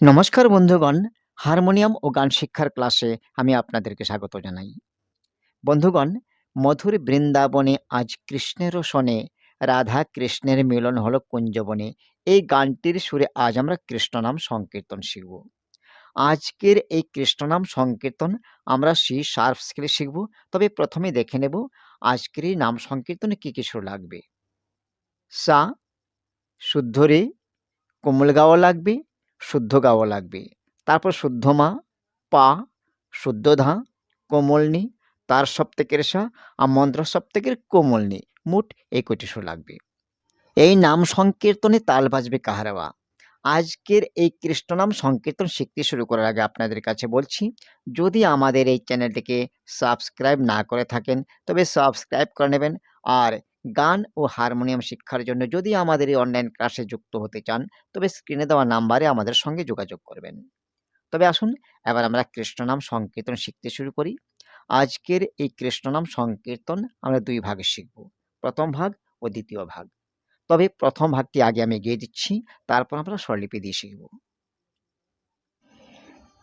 নমস্কার বন্ধুগণ, হারমোনিয়াম ও গান শিক্ষার ক্লাসে আমি আপনাদেরকে স্বাগত জানাই। বন্ধুগণ, মধুর বৃন্দাবনে আজ কৃষ্ণের শনে রাধা কৃষ্ণের মিলন হল কুঞ্জবনে। এই গানটির সুরে আজ আমরা কৃষ্ণনাম সংকীর্তন শিখব। আজকের এই কৃষ্ণনাম সংকীর্তন আমরা সি শার্প স্কেলে শিখব, তবে প্রথমে দেখে নেব আজকের এই নাম সংকীর্তনে কী কী সুর লাগবে। সা, শুদ্ধ রে, কোমল গাওয়া লাগবে শুদ্ধ গাওয়া লাগবে। তারপর শুদ্ধ মা, পা, শুদ্ধ ধা, কোমলনি, তার সপ্তকের সা, আর মন্ত্র সপ্তকের কোমলনি, মোট এই কটি সুর লাগবে। এই নাম সংকীর্তনে তাল বাজবে কাহারাবা আজকের এই কৃষ্ণনাম সংকীর্তন শিখতে শুরু করার আগে আপনাদের কাছে বলছি, যদি আমাদের এই চ্যানেলটিকে সাবস্ক্রাইব না করে থাকেন, তবে সাবস্ক্রাইব করে নেবেন, আর গান ও হারমোনিয়াম শিক্ষার জন্য যদি আমাদের এই অনলাইন ক্লাসে যুক্ত হতে চান, তবে স্ক্রিনে দেওয়া নাম্বারে আমাদের সঙ্গে যোগাযোগ করবেন। তবে আসুন, এবার আমরা কৃষ্ণনাম সংকীর্তন শিখতে শুরু করি। আজকের এই কৃষ্ণনাম সংকীর্তন আমরা দুই ভাগে শিখব। প্রথম ভাগ ও দ্বিতীয় ভাগ। তবে প্রথম ভাগটি আগে আমি গিয়ে দিচ্ছি, তারপর আমরা স্বরলিপি দিয়ে শিখব।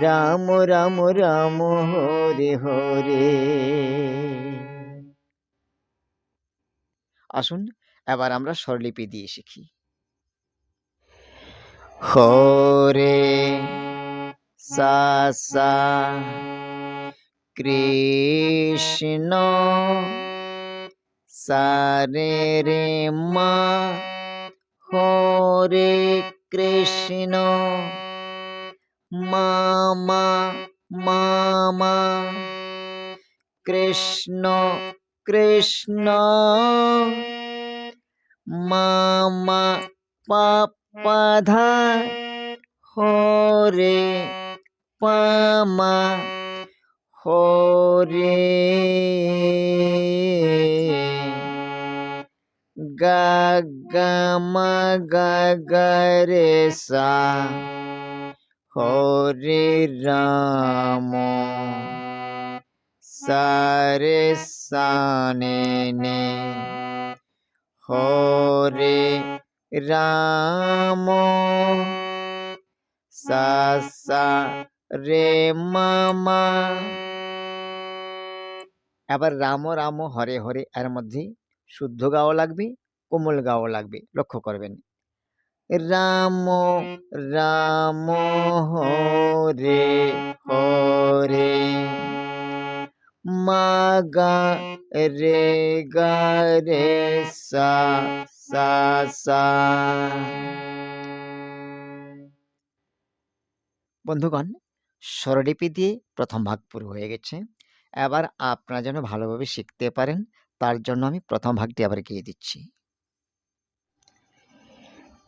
রাম রাম রাম, হরে হরে। আসুন, এবার আমরা স্বরলিপি দিয়ে শিখি। হরে সা কৃষ্ণ সারে রে, মা, হরে কৃষ্ণ। মামা মামা। কৃষ্ণ কৃষ্ণ। মামা পাপাধা হরে পামা। হরে। গামা গাগরে সা। হরে রাম। সারে সানে নে। হরে রাম। সা রে মামা এবার রাম রাম হরে হরে এর মধ্যে শুদ্ধ গাওয়া লাগবে, কোমল গাওয়া লাগবে। লক্ষ্য করবেন। রাম রাম হরে হরে। মা গা রে গা রে সা সা সা। বন্ধুগণ, স্বরলিপি দিয়ে প্রথম ভাগ পুরো হয়ে গেছে। এবার আপনারা যেন ভালোভাবে শিখতে পারেন, তার জন্য আমি প্রথম ভাগটি আবার গিয়ে দিচ্ছি।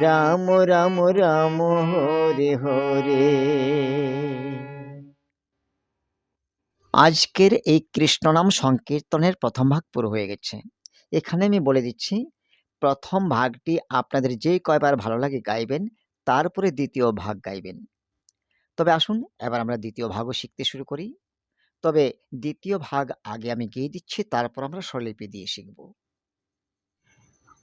রাম রাম রাম, হরে হরে। আজকের এই কৃষ্ণনাম সংকীর্তনের প্রথম ভাগ পুরো হয়ে গেছে। এখানে আমি বলে দিচ্ছি, প্রথম ভাগটি আপনাদের যে কয়বার ভালো লাগে গাইবেন তারপরে দ্বিতীয় ভাগ গাইবেন। তবে আসুন, এবার আমরা দ্বিতীয় ভাগও শিখতে শুরু করি। তবে দ্বিতীয় ভাগ আগে আমি গিয়ে দিচ্ছি, তারপর আমরা স্বরলিপি দিয়ে শিখব।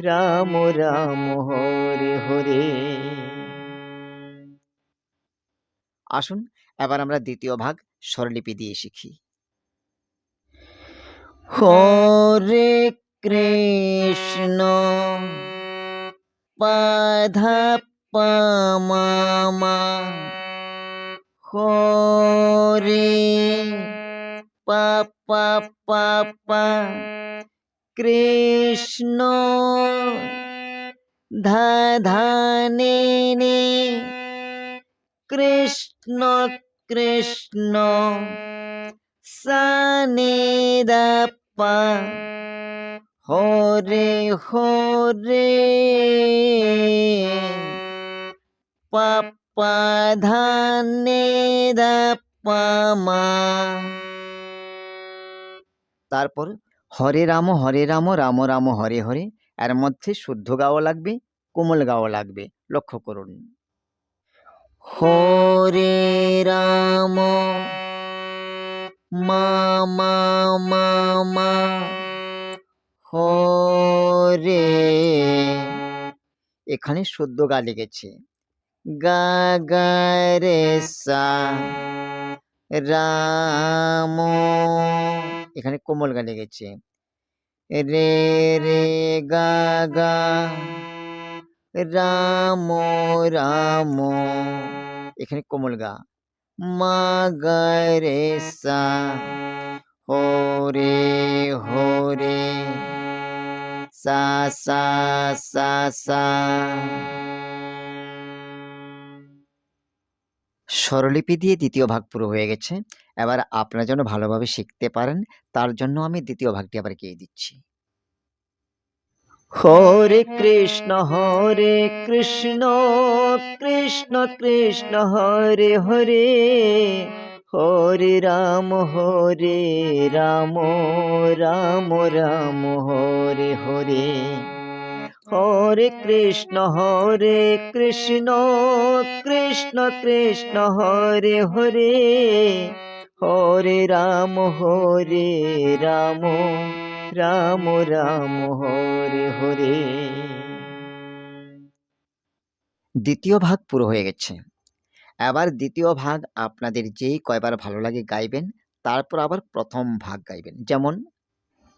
রাম রাম, হরে হরে। আসুন, এবার আমরা দ্বিতীয় ভাগ স্বরলিপি দিয়ে শিখি। হরে কৃষ্ণ পাধা পামা হরে পাপা পাপা কৃষ্ণ ধানে কৃষ্ণ কৃষ্ণ সানে দাপা হরে হরে পাপা ধানে দাপমা তারপর হরে রাম হরে রাম রাম রাম হরে হরে। এর মধ্যে শুদ্ধ গাওয়া লাগবে কোমল গাওয়া লাগবে। লক্ষ্য করুন। হরে রাম মা মা হরে। এখানে শুদ্ধ গা লেগেছে। গা গা রে সা রাম। এখানে কোমল গা লেগেছে। রে রে, গা গা, রাম রাম, এখানে কোমল গা। মা, গা, রে, সা হরে হরে সা সা সা সা। স্বরলিপি দিয়ে দ্বিতীয় ভাগ পুরো হয়ে গেছে। এবার আপনারা যেন ভালোভাবে শিখতে পারেন, তার জন্য আমি দ্বিতীয় ভাগটি আবার গিয়ে দিচ্ছি। হরে কৃষ্ণ হরে কৃষ্ণ কৃষ্ণ কৃষ্ণ, হরে হরে হরে রাম হরে রাম রাম রাম, হরে হরে। হরে কৃষ্ণ হরে কৃষ্ণ কৃষ্ণ কৃষ্ণ, হরে হরে। হরে রাম হরে রাম রাম রাম, হরে হরে। দ্বিতীয় ভাগ পুরো হয়ে গেছে। এবার দ্বিতীয় ভাগ আপনাদের যেই কয়বার ভালো লাগে গাইবেন, তারপর আবার প্রথম ভাগ গাইবেন। যেমন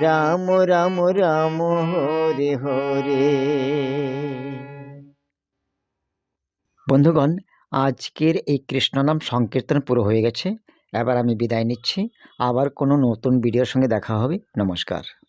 রাম রাম রাম, হরে হরে। বন্ধুগণ, আজকের এই কৃষ্ণ নাম সংকীর্তন পুরো হয়ে গেছে। এবার আমি বিদায় নিচ্ছি। আবার কোনো নতুন ভিডিওর সঙ্গে দেখা হবে। নমস্কার।